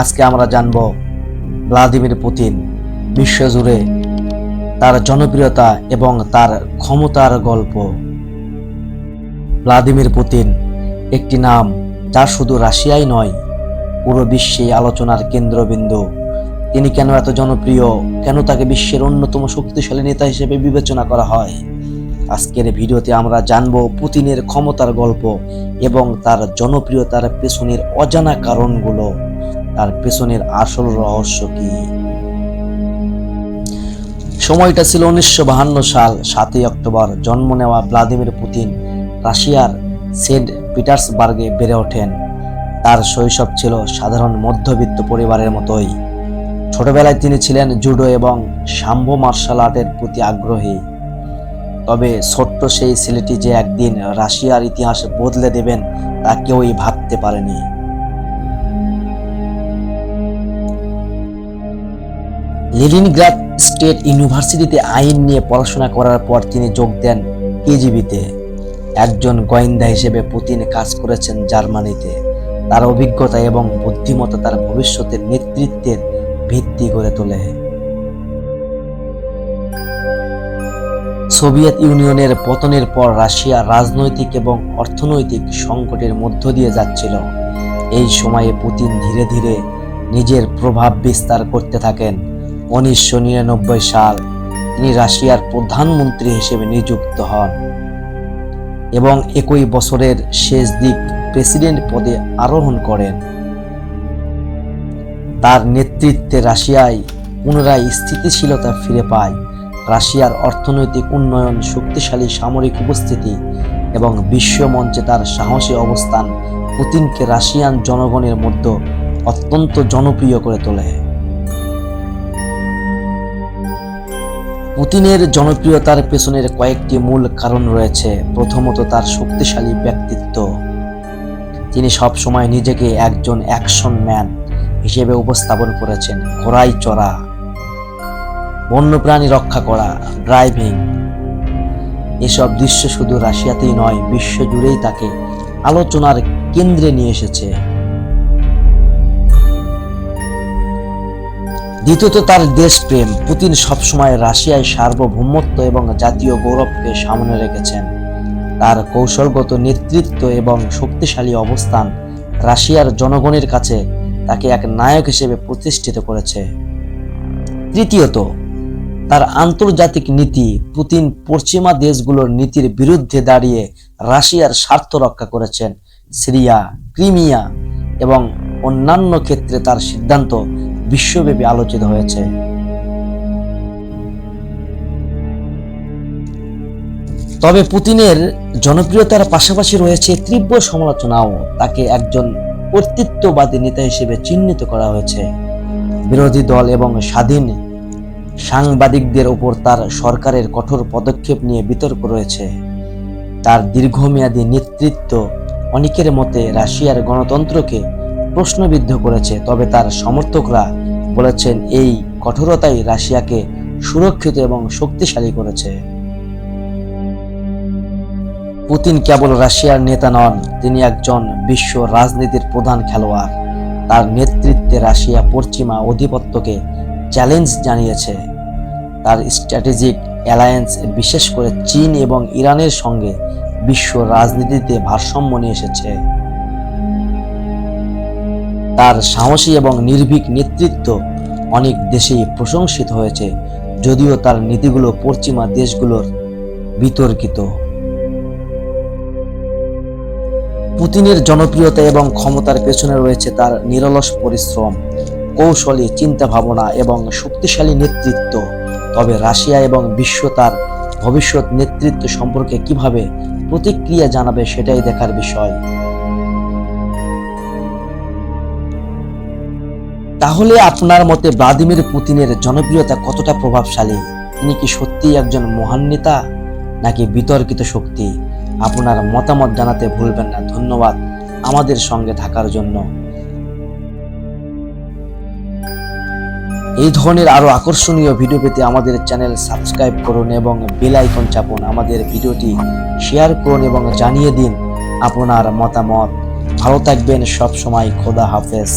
আজকে আমরা জানব ভ্লাদিমির পুতিন বিশ্বজুড়ে তার জনপ্রিয়তা এবং তার ক্ষমতার গল্প। ভ্লাদিমির পুতিন একটি নাম যা শুধু রাশিয়াই নয়, পুরো বিশ্বেই আলোচনার কেন্দ্রবিন্দু। তিনি কেন এত জনপ্রিয়, কেন তাকে বিশ্বের অন্যতম শক্তিশালী নেতা হিসেবে বিবেচনা করা হয়? আজকের ভিডিওতে আমরা জানব পুতিনের ক্ষমতার গল্প এবং তার জনপ্রিয়তার পেছনের অজানা কারণগুলো। তার পেছনের আসল রহস্য কি? সময়টা ছিল উনিশশো বাহান্ন সাল, সাতই অক্টোবর। জন্ম নেওয়া ভ্লাদিমির পুতিন রাশিয়ার সেন্ট পিটার্সবার্গে বেড়ে ওঠেন। তার শৈশব ছিল সাধারণ মধ্যবিত্ত পরিবারের মতোই। ছোটবেলায় তিনি ছিলেন জুডো এবং সাম্ভ মার্শাল আর্টের প্রতি আগ্রহী। তবে ছোট্ট সেই ছেলেটি যে একদিন রাশিয়ার ইতিহাস বদলে দেবেন তা কেউই ভাবতে পারেনি। লিলিনগ্রাদ স্টেট ইউনিভার্সিটিতে আইন নিয়ে পড়াশোনা করার পর তিনি যোগ দেন কেজিবিতে। একজন গোয়েন্দা হিসেবে পুতিন কাজ করেছেন জার্মানিতে। তার অভিজ্ঞতা এবং বুদ্ধিমত্তা তার ভবিষ্যতের নেতৃত্বের ভিত্তি করে তোলে। সোভিয়েত ইউনিয়নের পতনের পর রাশিয়া রাজনৈতিক এবং অর্থনৈতিক সংকটের মধ্য দিয়ে যাচ্ছিল। এই সময়ে পুতিন ধীরে ধীরে নিজের প্রভাব বিস্তার করতে থাকেন। উনিশশো নিরানব্বই সাল তিনি রাশিয়ার প্রধানমন্ত্রী হিসেবে নিযুক্ত হন এবং একই বছরের শেষ দিক প্রেসিডেন্ট পদে আরোহণ করেন। তার নেতৃত্বে রাশিয়ায় পুনরায় স্থিতিশীলতা ফিরে পায়। রাশিয়ার অর্থনৈতিক উন্নয়ন, শক্তিশালী সামরিক উপস্থিতি এবং বিশ্ব মঞ্চে তার সাহসী অবস্থান পুতিনকে রাশিয়ান জনগণের মধ্যে অত্যন্ত জনপ্রিয় করে তোলে। পুতিনের জনপ্রিয়তার পেছনের কয়েকটি মূল কারণ রয়েছে। প্রথমত, তার শক্তিশালী ব্যক্তিত্ব। তিনি সবসময় নিজেকে একজন অ্যাকশন ম্যান হিসেবে উপস্থাপন করেছেন। ঘোড়ায় চড়া, বন্যপ্রাণী রক্ষা করা, ড্রাইভিং। এসব দৃশ্য শুধু রাশিয়াতেই নয় বিশ্ব জুড়েই তাকে আলোচনার কেন্দ্রে নিয়ে এসেছে। দ্বিতীয়ত তার দেশপ্রেম। পুতিন সবসময় রাশিয়ায় সার্বভৌমত্ব এবং জাতীয় গৌরবকে সামনে রেখেছেন। তার কৌশলগত নেতৃত্ব এবং শক্তিশালী অবস্থান রাশিয়ার জনগণের কাছে তাকে এক নায়ক হিসেবে প্রতিষ্ঠিত করেছে। তৃতীয়ত, তার আন্তর্জাতিক নীতি পুতিন পশ্চিমা দেশগুলোর নীতির বিরুদ্ধে দাঁড়িয়ে রাশিয়ার স্বার্থ রক্ষা করেছেন। সিরিয়া, ক্রিমিয়া এবং অন্যান্য ক্ষেত্রে তার সিদ্ধান্ত বিশ্বব্যাপী আলোচিত হয়েছে। তবে পুতিনের জনপ্রিয়তার পাশাপাশি রয়েছে তীব্র সমালোচনাও, তাকে একজন কর্তৃত্ববাদী নেতা হিসেবে চিহ্নিত করা হয়েছে। বিরোধী দল এবং স্বাধীন সাংবাদিকদের উপর তার সরকারের কঠোর পদক্ষেপ নিয়ে বিতর্ক রয়েছে। তার দীর্ঘমেয়াদী নেতৃত্ব অনেকের মতে রাশিয়ার গণতন্ত্রকে প্রশ্নবিদ্ধ করেছে, তবে তার সমর্থকরা বলেছেন, এই কঠোরতাই রাশিয়াকে সুরক্ষিত এবং শক্তিশালী করেছে। পুতিন কেবল রাশিয়ার নেতা নন, তিনি একজন বিশ্ব রাজনীতির প্রধান খেলোয়াড়। তার নেতৃত্বে রাশিয়া পশ্চিমা আধিপত্যকে চ্যালেঞ্জ জানিয়েছে। তার স্ট্র্যাটেজিক অ্যালায়েন্স বিশেষ করে চীন এবং ইরানের সঙ্গে বিশ্ব রাজনীতিতে ভারসাম্য নিয়ে এসেছে। তার সাহসী এবং নির্ভীক নেতৃত্ব অনেক দেশেই প্রশংসিত হয়েছে, যদিও তার নীতিগুলো পশ্চিমা দেশগুলোর বিতর্কিত। পুতিনের জনপ্রিয়তা এবং ক্ষমতার পেছনে রয়েছে তার নিরলস পরিশ্রম, কৌশলী চিন্তা ভাবনা এবং শক্তিশালী নেতৃত্ব। তবে রাশিয়া এবং বিশ্ব তার ভবিষ্যৎ নেতৃত্ব সম্পর্কে কীভাবে প্রতিক্রিয়া জানাবে সেটাই দেখার বিষয়। তাহলে আপনার মতে ভ্লাদিমির পুতিনের জনপ্রিয়তা কতটা প্রভাবশালী? তিনি কি সত্যিই একজন মহান নেতা? নাকি বিতর্কিত শক্তি? আপনার মতামত জানাতে ভুলবেন না। ধন্যবাদ আমাদের সঙ্গে থাকার জন্য। এই ধরনের আরও আকর্ষণীয় ভিডিও পেতে আমাদের চ্যানেল সাবস্ক্রাইব করুন এবং বেল আইকন চাপুন। আমাদের ভিডিওটি শেয়ার করুন এবং জানিয়ে দিন আপনার মতামত। ভালো থাকবেন। সব সময় খোদা হাফেজ।